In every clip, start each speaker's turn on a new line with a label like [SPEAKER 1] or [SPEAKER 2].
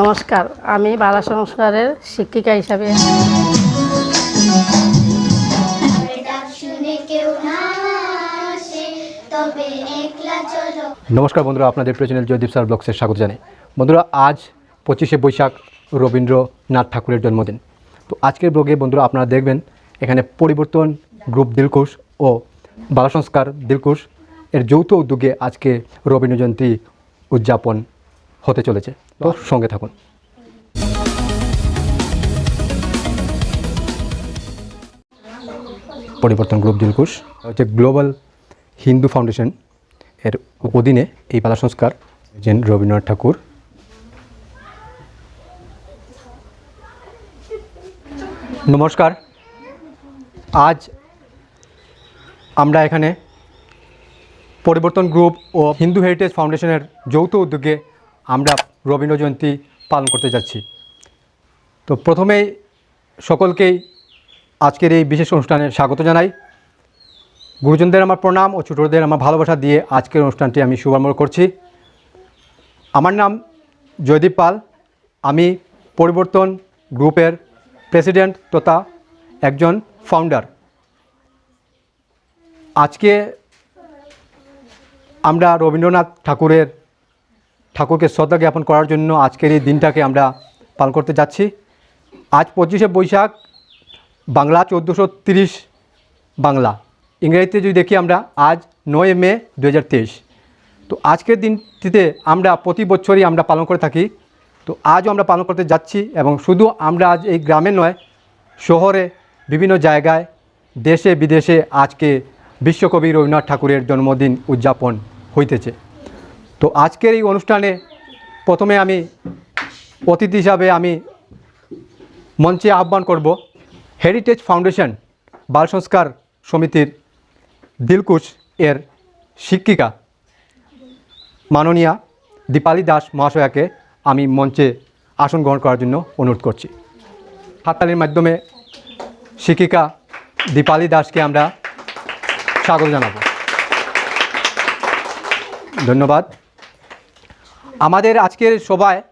[SPEAKER 1] নমস্কার, আমি বালা সংস্কারের শিক্ষিকা হিসাবে।
[SPEAKER 2] নমস্কার বন্ধুরা, আপনাদের চ্যানেল জয়দীপ স্যার ব্লগসের স্বাগত জানাই। বন্ধুরা, আজ পঁচিশে বৈশাখ, রবীন্দ্রনাথ ঠাকুরের জন্মদিন। তো আজকের ব্লগে বন্ধুরা, আপনারা দেখবেন, এখানে পরিবর্তন গ্রুপ দিলকুশ ও বালা সংস্কার দিলকুশ এর যৌথ উদ্যোগে আজকে রবীন্দ্র জয়ন্তী উদযাপন হতে চলেছে। তো সঙ্গে থাকুন। পরিবর্তন গ্রুপ দিলকুশ হচ্ছে গ্লোবাল হিন্দু ফাউন্ডেশন এর অধীনে এই পালা সংস্কার যেন রবীন্দ্রনাথ ঠাকুর। নমস্কার। আজ আমরা এখানে পরিবর্তন গ্রুপ ও হিন্দু হেরিটেজ ফাউন্ডেশনের যৌথ উদ্যোগে আমরা রবীন্দ্র জয়ন্তী পালন করতে যাচ্ছি। তো প্রথমেই সকলকেই আজকের এই বিশেষ অনুষ্ঠানে স্বাগত জানাই। গুরুজনদের আমার প্রণাম ও ছোটদের আমার ভালোবাসা দিয়ে আজকের অনুষ্ঠানটি আমি শুভারম্ভ করছি। আমার নাম জয়দীপ পাল। আমি পরিবর্তন গ্রুপের প্রেসিডেন্ট তথা একজন ফাউন্ডার। আজকে আমরা রবীন্দ্রনাথ ঠাকুরের, ঠাকুরকে শ্রদ্ধা জ্ঞাপন করার জন্য আজকের এই দিনটাকে আমরা পালন করতে যাচ্ছি। আজ পঁচিশে বৈশাখ, বাংলা চোদ্দোশো তিরিশ বাংলা। ইংরেজিতে যদি দেখি আমরা, আজ নয় মে দু হাজার তেইশ। তো আজকের দিনটিতে আমরা প্রতি বছরই আমরা পালন করে থাকি। তো আজও আমরা পালন করতে যাচ্ছি এবং শুধু আমরা আজ এই গ্রামে নয়, শহরে, বিভিন্ন জায়গায়, দেশে বিদেশে আজকে বিশ্বকবি রবীন্দ্রনাথ ঠাকুরের জন্মদিন উদযাপন হইতেছে। তো আজকের এই অনুষ্ঠানে প্রথমে আমি অতিথি হিসাবে আমি মঞ্চে আহ্বান করব হেরিটেজ ফাউন্ডেশন বাল সংস্কার সমিতির দিলকুশ এর শিক্ষিকা মাননীয়া দীপালি দাস মহাশয়াকে আমি মঞ্চে আসন গ্রহণ করার জন্য অনুরোধ করছি। হাততালির মাধ্যমে শিক্ষিকা দীপালি দাসকে আমরা স্বাগত জানাব। ধন্যবাদ। আমাদের আজকের সভায়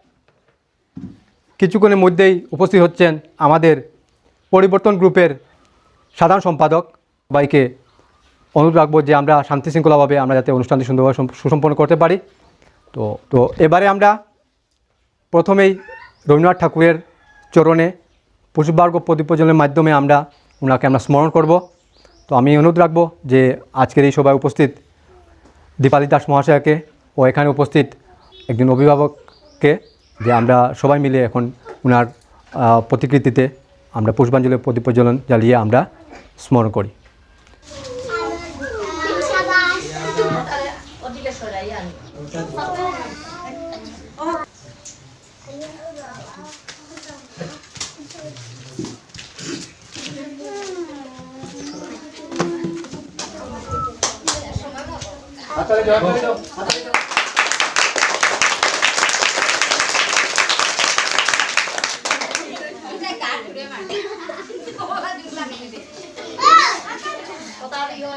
[SPEAKER 2] কিছুক্ষণের মধ্যেই উপস্থিত হচ্ছেন আমাদের পরিবর্তন গ্রুপের সাধারণ সম্পাদক সবাইকে অনুরোধ রাখব যে আমরা শান্তি শৃঙ্খলাভাবে আমরা যাতে অনুষ্ঠানটি সুন্দরভাবে সম- সুসম্পন্ন করতে পারি। তো তো এবারে আমরা প্রথমেই রবীন্দ্রনাথ ঠাকুরের চরণে পুষ্পার্ঘ প্রদীপজনের মাধ্যমে আমরা ওনাকে আমরা স্মরণ করব। তো আমি অনুরোধ রাখব যে আজকের এই সভায় উপস্থিত দীপালি দাস মহাশয়কে ও এখানে উপস্থিত একজন অভিভাবককে যে আমরা সবাই মিলে এখন ওনার প্রতিকৃতিতে আমরা পুষ্পাঞ্জলি প্রদীপ প্রজ্বলন জ্বালিয়ে আমরা স্মরণ করি। 働いて働いて。働いる、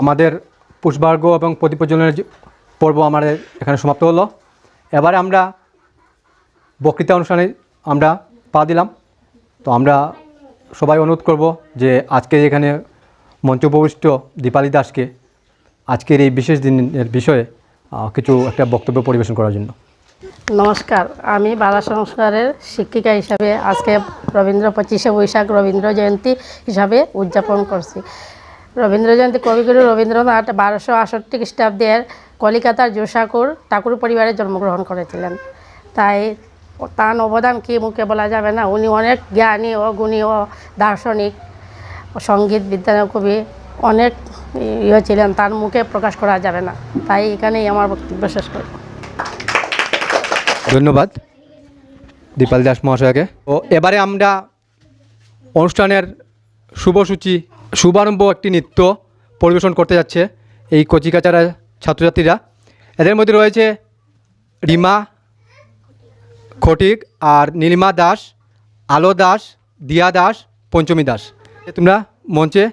[SPEAKER 2] আমাদের পুষ্পার্ঘ এবং প্রদীপ প্রজ্বলনের পর্ব আমাদের এখানে সমাপ্ত হলো। এবারে আমরা বক্তৃতা অনুষ্ঠানে আমরা পা দিলাম। তো আমরা সবাই অনুরোধ করব যে আজকে এখানে মঞ্চ উপবিষ্ট দীপালি দাসকে আজকের এই বিশেষ দিনের বিষয়ে কিছু একটা বক্তব্য পরিবেশন করার জন্য।
[SPEAKER 1] নমস্কার। আমি বালা সংস্কারের শিক্ষিকা হিসাবে আজকে রবীন্দ্র পঁচিশে বৈশাখ রবীন্দ্র জয়ন্তী হিসাবে উদযাপন করছি। রবীন্দ্র জয়ন্তী কবিগুরু রবীন্দ্রনাথ বারোশো আষট্টি খ্রিস্টাব্দের কলিকাতার জোসাকুর ঠাকুর পরিবারে জন্মগ্রহণ করেছিলেন। তাই তার অবদান কি মুখে বলা যাবে না? উনি অনেক জ্ঞানী ও গুণী ও দার্শনিক সংগীত বিদ্যালয় কবি, অনেক ইয়ে ছিলেন, তার মুখে প্রকাশ করা যাবে না। তাই এখানেই আমার বক্তব্য শেষ করি
[SPEAKER 2] ধন্যবাদ দীপাল দাস মহাশয়কে। ও এবারে আমরা অনুষ্ঠানের শুভসূচি, শুভারম্ভ একটি নৃত্য পরিবেশন করতে যাচ্ছে এই কচিকাচারা ছাত্রছাত্রীরা। এদের মধ্যে রয়েছে রিমা খটিক আর নীলিমা দাস আলো দাস দিয়া দাস পঞ্চমী দাস। তোমরা মঞ্চে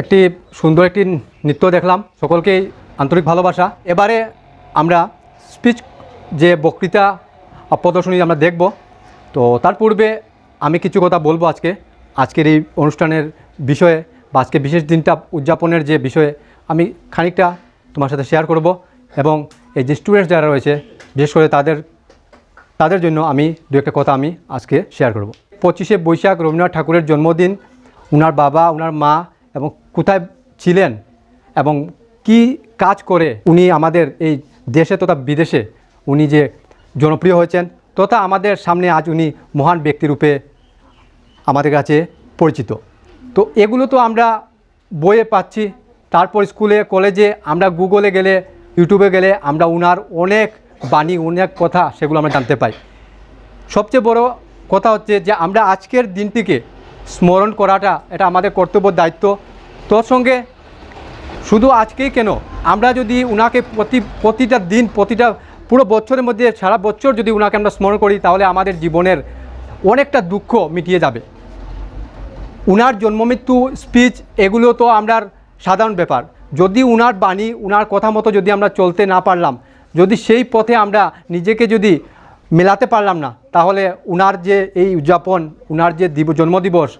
[SPEAKER 2] একটি সুন্দর একটি নৃত্য দেখলাম, সকলকেই আন্তরিক ভালোবাসা। এবারে আমরা স্পিচ যে বক্তৃতা প্রদর্শনী আমরা দেখব, তো তার পূর্বে আমি কিছু কথা বলব আজকে। আজকের এই অনুষ্ঠানের বিষয়ে বা আজকে বিশেষ দিনটা উদযাপনের যে বিষয়ে আমি খানিকটা তোমার সাথে শেয়ার করব এবং এই যে স্টুডেন্টস যারা রয়েছে, বিশেষ করে তাদের তাদের জন্য আমি দু একটা কথা আমি আজকে শেয়ার করব। পঁচিশে বৈশাখ রবীন্দ্রনাথ ঠাকুরের জন্মদিন। ওনার বাবা ওনার মা এবং কোথায় ছিলেন এবং কি কাজ করে উনি আমাদের এই দেশে তথা বিদেশে উনি যে জনপ্রিয় হয়েছেন তথা আমাদের সামনে আজ উনি মহান ব্যক্তিরূপে আমাদের কাছে পরিচিত। তো এগুলো তো আমরা বইয়ে পাচ্ছি, তারপর স্কুলে, কলেজে আমরা গুগলে গেলে, ইউটিউবে গেলে আমরা উনার অনেক বাণী, অনেক কথা সেগুলো আমরা জানতে পাই। সবচেয়ে বড় কথা হচ্ছে যে আমরা আজকের দিনটিকে স্মরণ করাটা এটা আমাদের কর্তব্য, দায়িত্ব। তোর সঙ্গে শুধু আজকেই কেন? আমরা যদি উনাকে প্রতি, প্রতিটা দিন, প্রতিটা পুরো বছরের মধ্যে, সারা বছর যদি উনাকে আমরা স্মরণ করি, তাহলে আমাদের জীবনের অনেকটা দুঃখ মিটিয়ে যাবে। উনার জন্মমৃত্যু স্পিচ এগুলো তো আমরা সাধারণ ব্যাপার। যদি উনার বাণী, উনার কথা মতো যদি আমরা চলতে না পারলাম, যদি সেই পথে আমরা নিজেকে যদি মেলাতে পারলাম না। তাহলে উনার যে এই উদযাপন, উনার যে দিব, জন্মদিবস,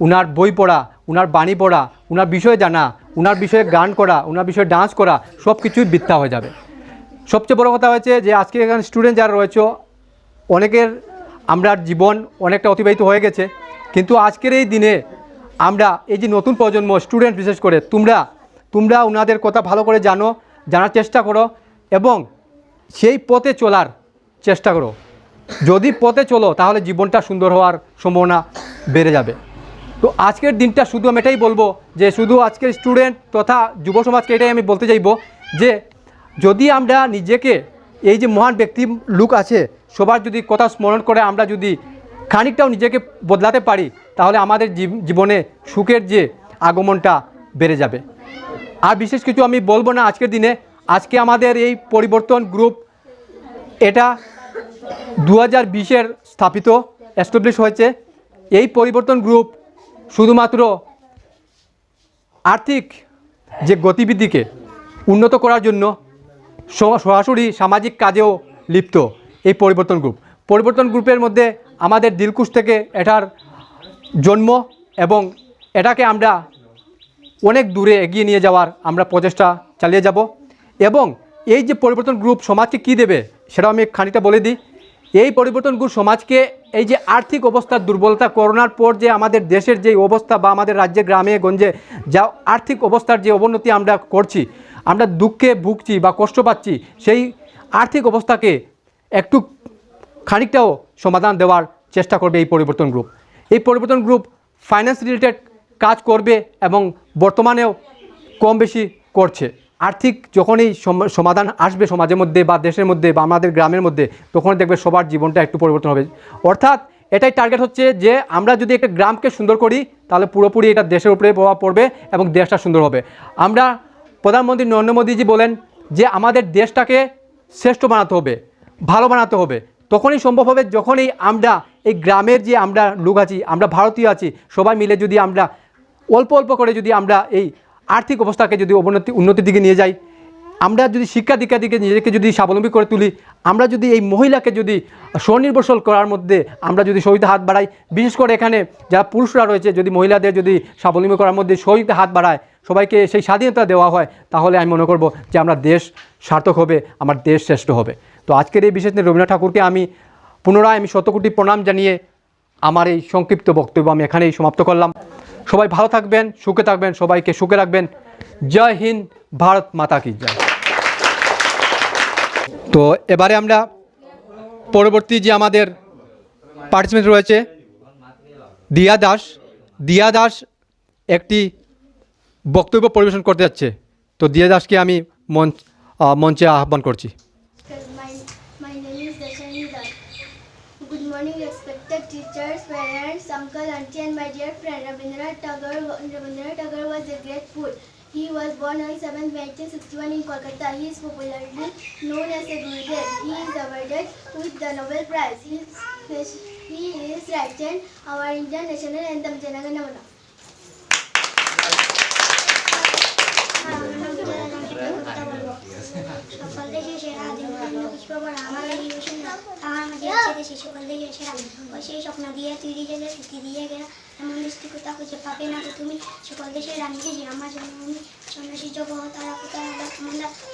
[SPEAKER 2] উনার বই পড়া, উনার বাণী পড়া, উনার বিষয়ে জানা, উনার বিষয়ে গান করা, উনার বিষয়ে ডান্স করা, সব কিছুই বৃত্তা হয়ে যাবে। সবচেয়ে বড় কথা হয়েছে যে আজকে এখানে স্টুডেন্ট যারা রয়েছে, অনেকের আমরা জীবন অনেকটা অতিবাহিত হয়ে গেছে। কিন্তু আজকের এই দিনে আমরা, এই যে নতুন প্রজন্ম স্টুডেন্ট বিশেষ করে, তোমরা তোমরা ওনাদের কথা ভালো করে জানো, জানার চেষ্টা করো এবং সেই পথে চলার চেষ্টা করো। যদি পথে চলো, তাহলে জীবনটা সুন্দর হওয়ার সম্ভাবনা বেড়ে যাবে। তো আজকের দিনটা শুধু আমি এটাই বলব যে, শুধু আজকের স্টুডেন্ট তথা যুব সমাজকে এটাই আমি বলতে চাইব যে, যদি আমরা নিজেকে এই যে মহান ব্যক্তি লুক আছে, সবার যদি কথা স্মরণ করে, আমরা যদি খানিকটাও নিজেকে বদলাতে পারি, তাহলে আমাদের জীব- জীবনে সুখের যে আগমনটা বেড়ে যাবে। আর বিশেষ কিছু আমি বলব না আজকের দিনে। আজকে আমাদের এই পরিবর্তন গ্রুপ এটা দু হাজার বিশের স্থাপিত এস্টাবলিশ হয়েছে। এই পরিবর্তন গ্রুপ শুধুমাত্র আর্থিক যে গতিবিধিকে উন্নত করার জন্য সরাসরি সামাজিক কাজেও লিপ্ত এই পরিবর্তন গ্রুপ পরিবর্তন গ্রুপের মধ্যে আমাদের দিলকুশ থেকে এটার জন্ম এবং এটাকে আমরা অনেক দূরে এগিয়ে নিয়ে যাওয়ার আমরা প্রচেষ্টা চালিয়ে যাব। এবং এই যে পরিবর্তন গ্রুপ সমাজকে কী দেবে সেটাও আমি খানিকটা বলে দিই। এই পরিবর্তন গ্রুপ সমাজকে এই যে আর্থিক অবস্থার দুর্বলতা, করোনার পর যে আমাদের দেশের যে অবস্থা বা আমাদের রাজ্যে, গ্রামে, গঞ্জে যা আর্থিক অবস্থার যে অবনতি আমরা করছি আমরা দুঃখে ভুগছি বা কষ্ট পাচ্ছি, সেই আর্থিক অবস্থাকে একটু খানিকটাও সমাধান দেওয়ার চেষ্টা করবে এই পরিবর্তন গ্রুপ এই পরিবর্তন গ্রুপ ফাইন্যান্স রিলেটেড কাজ করবে এবং বর্তমানেও কম বেশি করছে। আর্থিক যখনই সম- সমাধান আসবে সমাজের মধ্যে বা দেশের মধ্যে বা আমাদের গ্রামের মধ্যে তখন দেখবে সবার জীবনটা একটু পরিবর্তন হবে। অর্থাৎ এটাই টার্গেট হচ্ছে যে আমরা যদি একটা গ্রামকে সুন্দর করি, তাহলে পুরোপুরি এটা দেশের উপরে প্রভাব পড়বে এবং দেশটা সুন্দর হবে। আমরা প্রধানমন্ত্রী নরেন্দ্র মোদীজি বলেন যে, আমাদের দেশটাকে শ্রেষ্ঠ বানাতে হবে, ভালো বানাতে হবে। তখনই সম্ভব হবে যখনই আমরা এই গ্রামের যে আমরা লোক আছি, আমরা ভারতীয় আছি, সবাই মিলে যদি আমরা অল্প অল্প করে যদি আমরা এই আর্থিক অবস্থাকে যদি অবনতি, উন্নতির দিকে নিয়ে যাই, আমরা যদি শিক্ষা দীক্ষা দিকে নিজেকে যদি স্বাবলম্বী করে তুলি, আমরা যদি এই মহিলাকে যদি স্বনির্ভরশীল করার মধ্যে আমরা যদি সহিতে হাত বাড়াই, বিশেষ করে এখানে যারা পুরুষরা রয়েছে, যদি মহিলাদের যদি স্বাবলম্বী করার মধ্যে সহিতে হাত বাড়ায়, সবাইকে সেই স্বাধীনতা দেওয়া হয়, তাহলে আমি মনে করব যে আমরা দেশ সার্থক হবে, আমার দেশ শ্রেষ্ঠ হবে। তো আজকের এই বিশেষ রবীন্দ্রনাথ ঠাকুরকে আমি পুনরায় আমি শতকোটি প্রণাম জানিয়ে আমার এই সংক্ষিপ্ত বক্তব্য আমি এখানেই সমাপ্ত করলাম। সবাই ভালো থাকবেন, সুখে থাকবেন, সবাইকে সুখে রাখবেন। জয় হিন্দ, ভারত মাতা কি জয়। তো এবারে আমরা পরবর্তী যে আমাদের পার্টিসিপেন্ট রয়েছে, দিয়া দাস। দিয়া দাস একটি বক্তব্য পরিবেশন করতে যাচ্ছে। তো দিয়া দাসকে আমি মঞ্চ মঞ্চে আহ্বান করছি।
[SPEAKER 3] Rabindranath Tagore, Rabindranath Tagore was a great poet. He was born on 7th May 1961 in Kolkata. He is popularly known as a Gurudev. He is awarded with the Nobel Prize. He is, he is written our Indian national anthem, Janagana
[SPEAKER 4] সকল দেশে সেরা ও সেই স্বপ্ন দিয়ে তুই গেলে স্মৃতি দিয়ে গেলা, এমন দৃষ্টি কোথা খুঁজে পাবে না তো তুমি। সকল দেশের রানীকে যে আমার জন্মভূমি সন্ন্যাসী জগহ তারা কোথায় আলাদা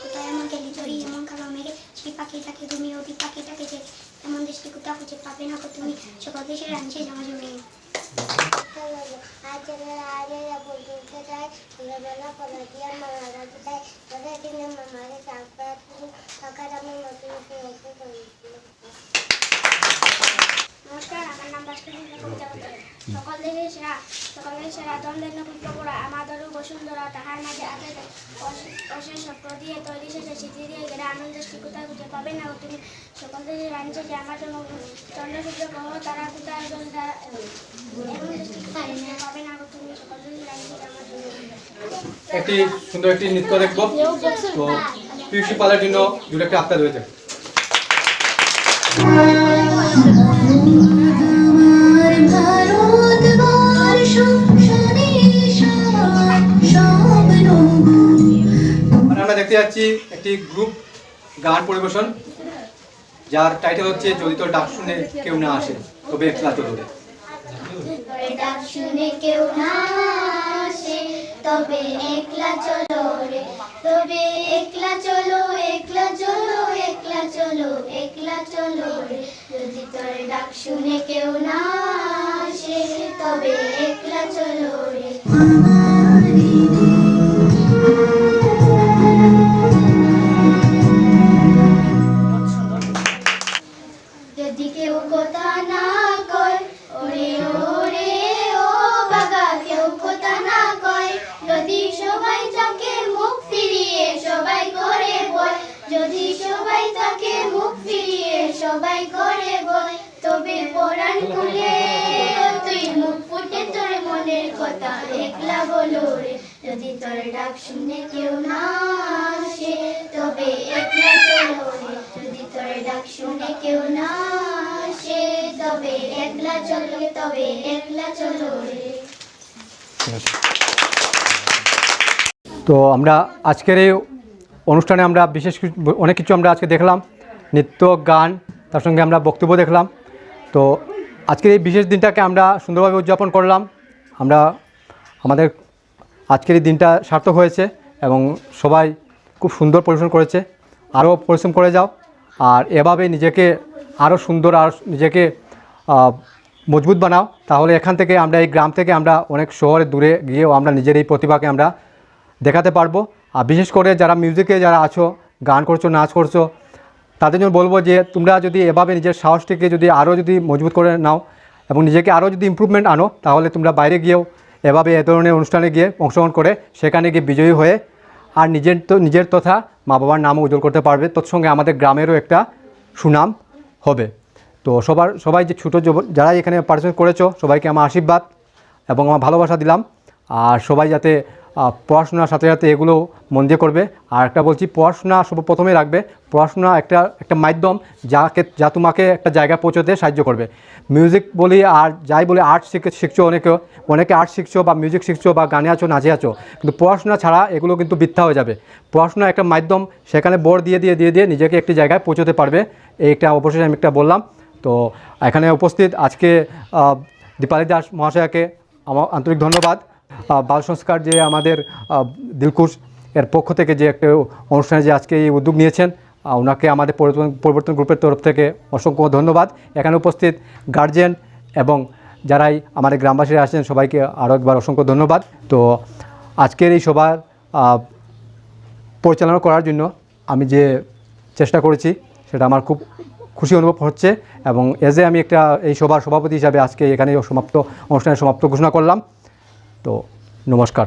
[SPEAKER 4] কোথায় এমন গেলি তরি এমন কালো মেঘে, সেই পাখিটাকে তুমি, অতি পাখিটাকে যে এমন দৃষ্টি কোথা খুঁজে পাবে না তো তুমি। সকল দেশের রানী সে জামা জমি
[SPEAKER 3] আজ বলতে চাই ছোটবেলা পড়া দিয়ে মারা চাই তাদের কিনে মামারে চাপা সকাল আমি নতুন নতুন করেছিল
[SPEAKER 4] নমস্কার আমার নাম ভাস্কর চন্দ্র কবিতা পাত্র সেরা দ্বন্দ্বের নতুন পড়া আমাদেরও বসুন্ধরা তাহার মাঝে আছে অশেষ দিয়ে তৈরি শেষে স্মৃতি দিয়ে গেলে আনন্দ কোথায় খুঁজে পাবে না তুমি সকল দেশে রাঞ্চে আমার জন্য চন্দ্রসূর্য গ্রহ তারা কোথায় পাবে না তুমি
[SPEAKER 2] একটি সুন্দর একটি নৃত্য দেখব। তো পালের জন্য দুটো একটি আত্মা রয়েছে। দেখতে যাচ্ছি একটি গ্রুপ গান পরিবেশন, যার টাইটেল হচ্ছে যদি তোর ডাক শুনে কেউ না আসে। তবে একলা তো দূরে
[SPEAKER 3] ডাক শুনে কেউ না আসে, তবে একলা চলো রে তবে তাকে মুখ ফিরিয়ে সবাই করে বল, তবে পরাণ খুলে তুই মুখ ফুটে তোর মনের কথা একলা বলো রে। যদি তোর ডাক শুনে কেউ না আসে, তবে একলা চলো রে। যদি তোর ডাক শুনে কেউ না আসে, তবে একলা চলো, তবে একলা চলো রে।
[SPEAKER 2] তো আমরা আজকের এই অনুষ্ঠানে আমরা বিশেষ অনেক কিছু আমরা আজকে দেখলাম, নৃত্য, গান, তার সঙ্গে আমরা বক্তব্য দেখলাম। তো আজকের এই বিশেষ দিনটাকে আমরা সুন্দরভাবে উদযাপন করলাম। আমরা, আমাদের আজকের এই দিনটা সার্থক হয়েছে এবং সবাই খুব সুন্দর পরিশ্রম করেছে। আরও পরিশ্রম করে যাও। আর এভাবে নিজেকে আরও সুন্দর, আর নিজেকে মজবুত বানাও। তাহলে এখান থেকে আমরা, এই গ্রাম থেকে আমরা অনেক শহরে দূরে গিয়েও আমরা নিজের এই প্রতিভাকে আমরা দেখাতে পারব। আর বিশেষ করে যারা মিউজিকে যারা আছো, গান করছ, নাচ করছ, তাদের জন্য বলব যে তোমরা যদি এভাবে নিজের সাহসটিকে যদি আরও যদি মজবুত করে নাও এবং নিজেকে আরও যদি ইম্প্রুভমেন্ট আনো, তাহলে তোমরা বাইরে গিয়েও এভাবে এ ধরনের অনুষ্ঠানে গিয়ে অংশগ্রহণ করে সেখানে গিয়ে বিজয়ী হয়ে আর নিজের তো, নিজের তথা মা বাবার নামও উজ্জ্বল করতে পারবে। তৎসঙ্গে আমাদের গ্রামেরও একটা সুনাম হবে। তো সবার, সবাই যে ছোটো যারা এখানে পার্টিসিপেট করেছ, সবাইকে আমার আশীর্বাদ এবং আমার ভালোবাসা দিলাম। আর সবাই যাতে পড়াশোনার সাথে সাথে এগুলো মন দিয়ে করবে। আর একটা বলছি, পড়াশোনা সব প্রথমে রাখবে। পড়াশোনা একটা একটা মাধ্যম যাকে, যা তোমাকে একটা জায়গায় পৌঁছতে সাহায্য করবে। মিউজিক বলি আর যাই বলি আর্ট শিখে, শিখছো অনেকে অনেকে আর্ট শিখছো বা মিউজিক শিখছো বা গানে আছো, নাচে আছো। কিন্তু পড়াশোনা ছাড়া এগুলো কিন্তু বৃথা হয়ে যাবে। পড়াশোনা একটা মাধ্যম, সেখানে বোর্ড দিয়ে দিয়ে দিয়ে দিয়ে নিজেকে একটি জায়গায় পৌঁছতে পারবে। এইটা অবশ্যই আমি একটা বললাম। তো এখানে উপস্থিত আজকে দীপালি দাস মহাশয়াকে আমার আন্তরিক ধন্যবাদ। বাল সংস্কার যে আমাদের দিলকুশ এর পক্ষ থেকে যে একটা অনুষ্ঠানে যে আজকে এই উদ্যোগ নিয়েছেন ওনাকে আমাদের পরিবর্তন পরিবর্তন গ্রুপের তরফ থেকে অসংখ্য ধন্যবাদ। এখানে উপস্থিত গার্জেন এবং যারাই আমাদের গ্রামবাসীরা আছেন, সবাইকে আরও একবার অসংখ্য ধন্যবাদ। তো আজকের এই সভার পরিচালনা করার জন্য আমি যে চেষ্টা করেছি, সেটা আমার খুব খুশি অনুভব হচ্ছে এবং এজে আমি একটা এই সভার সভাপতি হিসাবে আজকে এখানে সমাপ্ত, অনুষ্ঠানের সমাপ্ত ঘোষণা করলাম। তো নমস্কার।